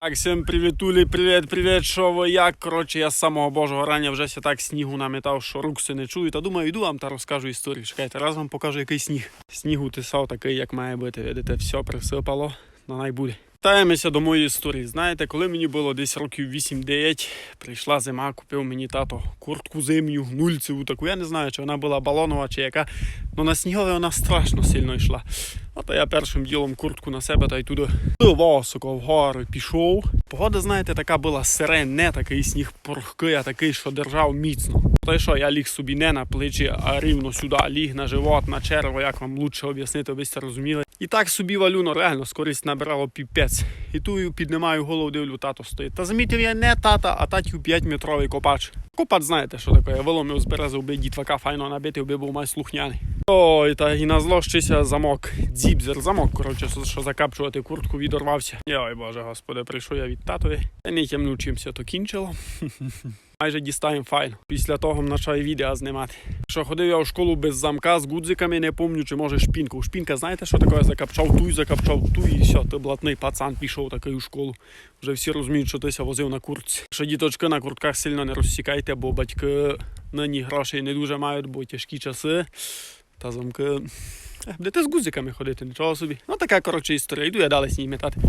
Так, всім привітулі, привіт, привіт, що ви як? Коротше, я з самого божого рання вже ся так снігу наметав, що рук все не чую. Та думаю, йду вам та розкажу історію. Чекайте, раз вам покажу який сніг. Снігу тисав такий, як має бути. Видите, все присипало на найбуде. Таємося до моєї історії. Знаєте, коли мені було десь років 8-9, прийшла зима, купив мені тато куртку зимню, нульцеву таку. Я не знаю, чи вона була балонова, чи яка. Ну на снігові вона страшно сильно йшла. Ото я першим ділом куртку на себе та й туди високо вгору пішов. Погода, знаєте, така була сирен, не такий сніг пурхкий, а такий, що держав міцно. То й що, я ліг собі не на плечі, а рівно сюди, ліг на живот, на черво, як вам лучше об'яснити, ви це розуміли. І так собі валю, ну реально, скорість набирало піпець. І ту піднімаю голову, дивлю, тато стоїть. Та замітив я не тата, а татів 5-метровий копач. Копач, знаєте, що таке? Виломив з берези, би дітвака файно набитий, би був май слухняний. Ой, та і на злощися замок. Дзібзер, замок, коротше, що закапчувати куртку відорвався. Ой, боже, господи, прийшов я від татові. Та не тямнучимся, то кінчило. Майже дістаємо файл. Після того почав відео знімати. Що ходив я в школу без замка з гудзиками, не пам'ятаю, чи може шпінку. Шпінка, знаєте, що таке? Закапчав туй, закапчав туй, і все, ти блатний пацан пішов у школу. Вже всі розуміють, що ти ся возив на куртці. Що діточки на куртках сильно не розсікайте, бо батьки нині грошей не дуже мають, бо тяжкі часи. Та замки. Будете з гудзиками ходити, нічого собі. Ну така коротше історія. Йду я далі сніг метати.